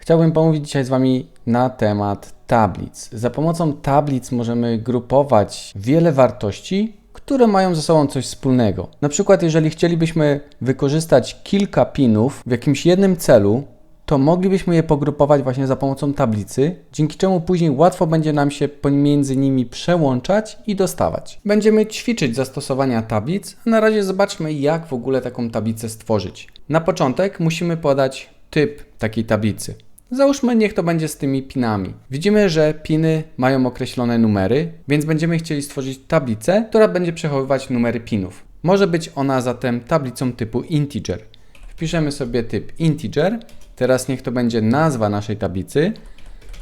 Chciałbym pomówić dzisiaj z Wami na temat tablic. Za pomocą tablic możemy grupować wiele wartości, które mają ze sobą coś wspólnego. Na przykład, jeżeli chcielibyśmy wykorzystać kilka pinów w jakimś jednym celu, to moglibyśmy je pogrupować właśnie za pomocą tablicy, dzięki czemu później łatwo będzie nam się pomiędzy nimi przełączać i dostawać. Będziemy ćwiczyć zastosowania tablic, a na razie zobaczmy, jak w ogóle taką tablicę stworzyć. Na początek musimy podać typ takiej tablicy. Załóżmy, niech to będzie z tymi pinami. Widzimy, że piny mają określone numery, więc będziemy chcieli stworzyć tablicę, która będzie przechowywać numery pinów. Może być ona zatem tablicą typu integer. Wpiszemy sobie typ integer. Teraz niech to będzie nazwa naszej tablicy.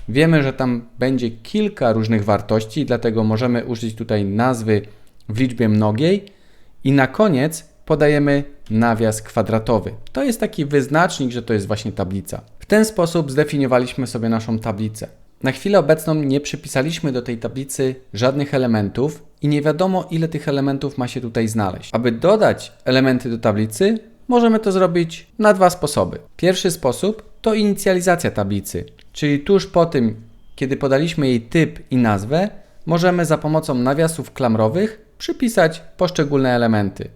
Wiemy, że tam będzie kilka różnych wartości, dlatego możemy użyć tutaj nazwy w liczbie mnogiej. I na koniec podajemy nawias kwadratowy. To jest taki wyznacznik, że to jest właśnie tablica. W ten sposób zdefiniowaliśmy sobie naszą tablicę. Na chwilę obecną nie przypisaliśmy do tej tablicy żadnych elementów i nie wiadomo ile tych elementów ma się tutaj znaleźć. Aby dodać elementy do tablicy, możemy to zrobić na dwa sposoby. Pierwszy sposób to inicjalizacja tablicy, czyli tuż po tym, kiedy podaliśmy jej typ i nazwę, możemy za pomocą nawiasów klamrowych przypisać poszczególne elementy.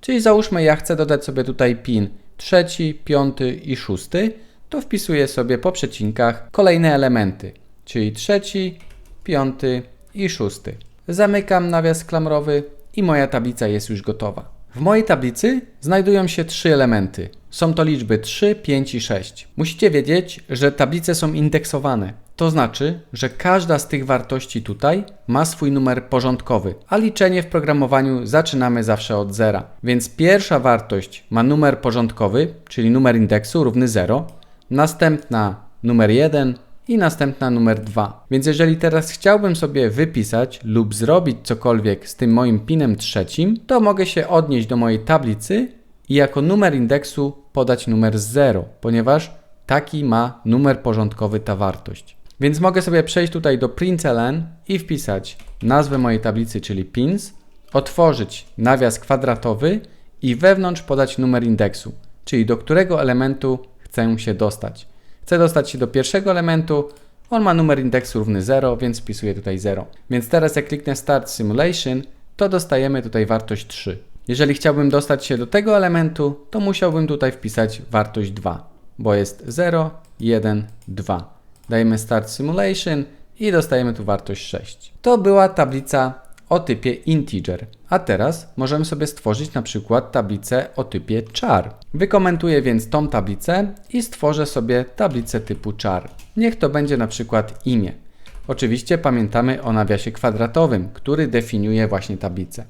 Czyli załóżmy, ja chcę dodać sobie tutaj pin trzeci, piąty i szósty, to wpisuję sobie po przecinkach kolejne elementy, czyli trzeci, piąty i szósty. Zamykam nawias klamrowy i moja tablica jest już gotowa. W mojej tablicy znajdują się trzy elementy. Są to liczby 3, 5 i 6. Musicie wiedzieć, że tablice są indeksowane. To znaczy, że każda z tych wartości tutaj ma swój numer porządkowy, a liczenie w programowaniu zaczynamy zawsze od zera. Więc pierwsza wartość ma numer porządkowy, czyli numer indeksu równy 0, następna numer 1 i następna numer 2. Więc jeżeli teraz chciałbym sobie wypisać lub zrobić cokolwiek z tym moim pinem trzecim, to mogę się odnieść do mojej tablicy i jako numer indeksu podać numer 0, ponieważ taki ma numer porządkowy ta wartość. Więc mogę sobie przejść tutaj do println i wpisać nazwę mojej tablicy, czyli pins, otworzyć nawias kwadratowy i wewnątrz podać numer indeksu, czyli do którego elementu chcę się dostać. Chcę dostać się do pierwszego elementu, on ma numer indeksu równy 0, więc wpisuję tutaj 0. Więc teraz jak kliknę Start Simulation, to dostajemy tutaj wartość 3. Jeżeli chciałbym dostać się do tego elementu, to musiałbym tutaj wpisać wartość 2, bo jest 0, 1, 2. Dajemy Start Simulation i dostajemy tu wartość 6. To była tablica o typie integer. A teraz możemy sobie stworzyć na przykład tablicę o typie char. Wykomentuję więc tą tablicę i stworzę sobie tablicę typu char. Niech to będzie na przykład imię. Oczywiście pamiętamy o nawiasie kwadratowym, który definiuje właśnie tablicę.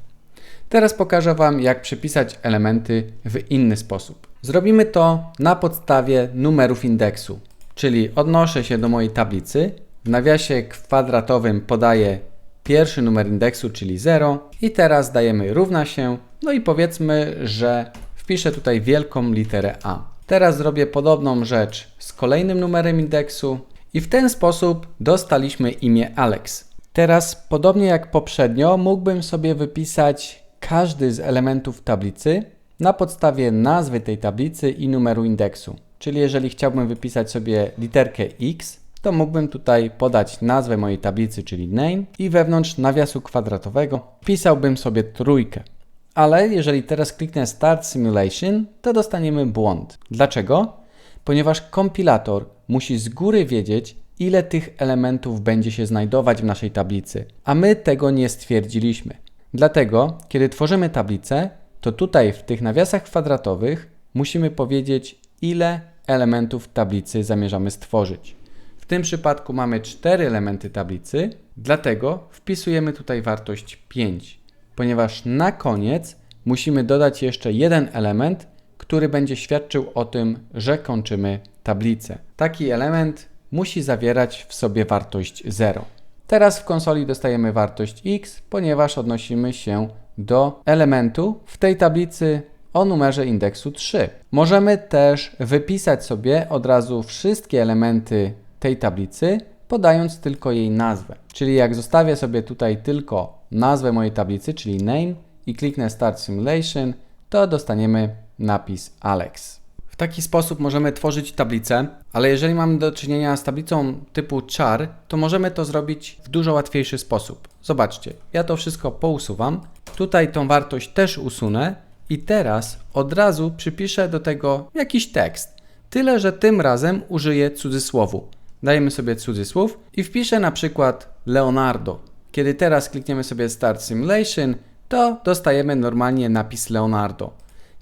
Teraz pokażę Wam, jak przypisać elementy w inny sposób. Zrobimy to na podstawie numerów indeksu, czyli odnoszę się do mojej tablicy, w nawiasie kwadratowym podaję pierwszy numer indeksu, czyli 0 i teraz dajemy równa się, no i powiedzmy, że wpiszę tutaj wielką literę A. Teraz zrobię podobną rzecz z kolejnym numerem indeksu i w ten sposób dostaliśmy imię Alex. Teraz, podobnie jak poprzednio, mógłbym sobie wypisać każdy z elementów tablicy na podstawie nazwy tej tablicy i numeru indeksu. Czyli jeżeli chciałbym wypisać sobie literkę X, to mógłbym tutaj podać nazwę mojej tablicy, czyli name i wewnątrz nawiasu kwadratowego pisałbym sobie trójkę. Ale jeżeli teraz kliknę Start Simulation, to dostaniemy błąd. Dlaczego? Ponieważ kompilator musi z góry wiedzieć, ile tych elementów będzie się znajdować w naszej tablicy, a my tego nie stwierdziliśmy. Dlatego, kiedy tworzymy tablicę, to tutaj w tych nawiasach kwadratowych musimy powiedzieć, ile elementów tablicy zamierzamy stworzyć. W tym przypadku mamy 4 elementy tablicy, dlatego wpisujemy tutaj wartość 5, ponieważ na koniec musimy dodać jeszcze jeden element, który będzie świadczył o tym, że kończymy tablicę. Taki element musi zawierać w sobie wartość 0. Teraz w konsoli dostajemy wartość x, ponieważ odnosimy się do elementu w tej tablicy o numerze indeksu 3. Możemy też wypisać sobie od razu wszystkie elementy tej tablicy, podając tylko jej nazwę. Czyli jak zostawię sobie tutaj tylko nazwę mojej tablicy, czyli name i kliknę Start Simulation, to dostaniemy napis Alex. W taki sposób możemy tworzyć tablicę, ale jeżeli mamy do czynienia z tablicą typu char, to możemy to zrobić w dużo łatwiejszy sposób. Zobaczcie, ja to wszystko pousuwam, tutaj tą wartość też usunę i teraz od razu przypiszę do tego jakiś tekst. Tyle, że tym razem użyję cudzysłowu. Dajemy sobie cudzysłów i wpiszę na przykład Leonardo. Kiedy teraz klikniemy sobie Start Simulation, to dostajemy normalnie napis Leonardo.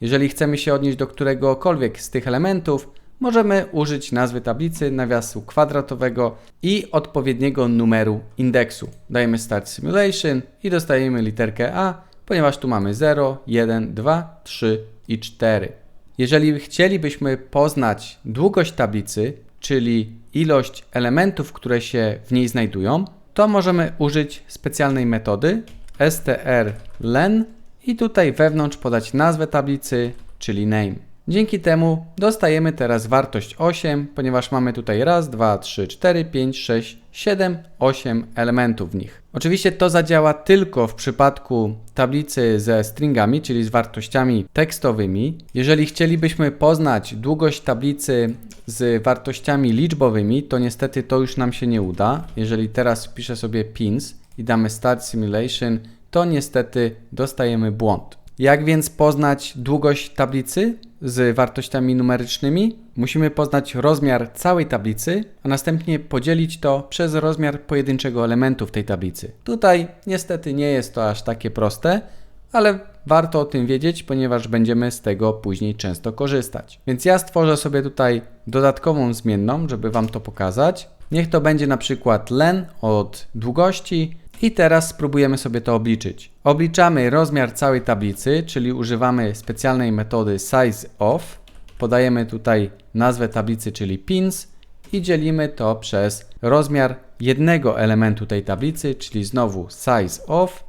Jeżeli chcemy się odnieść do któregokolwiek z tych elementów, możemy użyć nazwy tablicy, nawiasu kwadratowego i odpowiedniego numeru indeksu. Dajemy Start Simulation i dostajemy literkę A, ponieważ tu mamy 0, 1, 2, 3 i 4. Jeżeli chcielibyśmy poznać długość tablicy, czyli ilość elementów, które się w niej znajdują, to możemy użyć specjalnej metody strlen i tutaj wewnątrz podać nazwę tablicy, czyli name. Dzięki temu dostajemy teraz wartość 8, ponieważ mamy tutaj raz, 2, 3, 4, 5, 6, 7, 8 elementów w nich. Oczywiście to zadziała tylko w przypadku tablicy ze stringami, czyli z wartościami tekstowymi. Jeżeli chcielibyśmy poznać długość tablicy z wartościami liczbowymi, to niestety to już nam się nie uda. Jeżeli teraz wpiszę sobie pins i damy start simulation, to niestety dostajemy błąd. Jak więc poznać długość tablicy z wartościami numerycznymi? Musimy poznać rozmiar całej tablicy, a następnie podzielić to przez rozmiar pojedynczego elementu w tej tablicy. Tutaj niestety nie jest to aż takie proste, ale warto o tym wiedzieć, ponieważ będziemy z tego później często korzystać. Więc ja stworzę sobie tutaj dodatkową zmienną, żeby Wam to pokazać. Niech to będzie na przykład len od długości i teraz spróbujemy sobie to obliczyć. Obliczamy rozmiar całej tablicy, czyli używamy specjalnej metody sizeOf. Podajemy tutaj nazwę tablicy, czyli pins i dzielimy to przez rozmiar jednego elementu tej tablicy, czyli znowu sizeOf.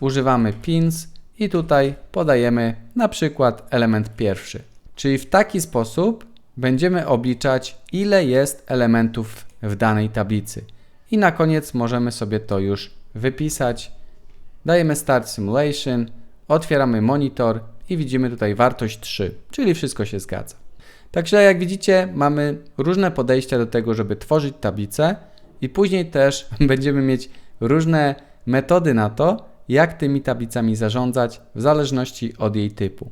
Używamy pins i tutaj podajemy na przykład element pierwszy. Czyli w taki sposób będziemy obliczać ile jest elementów w danej tablicy. I na koniec możemy sobie to już wypisać. Dajemy Start Simulation, otwieramy monitor i widzimy tutaj wartość 3, czyli wszystko się zgadza. Także jak widzicie, mamy różne podejścia do tego, żeby tworzyć tablicę i później też będziemy mieć różne metody na to, jak tymi tablicami zarządzać w zależności od jej typu.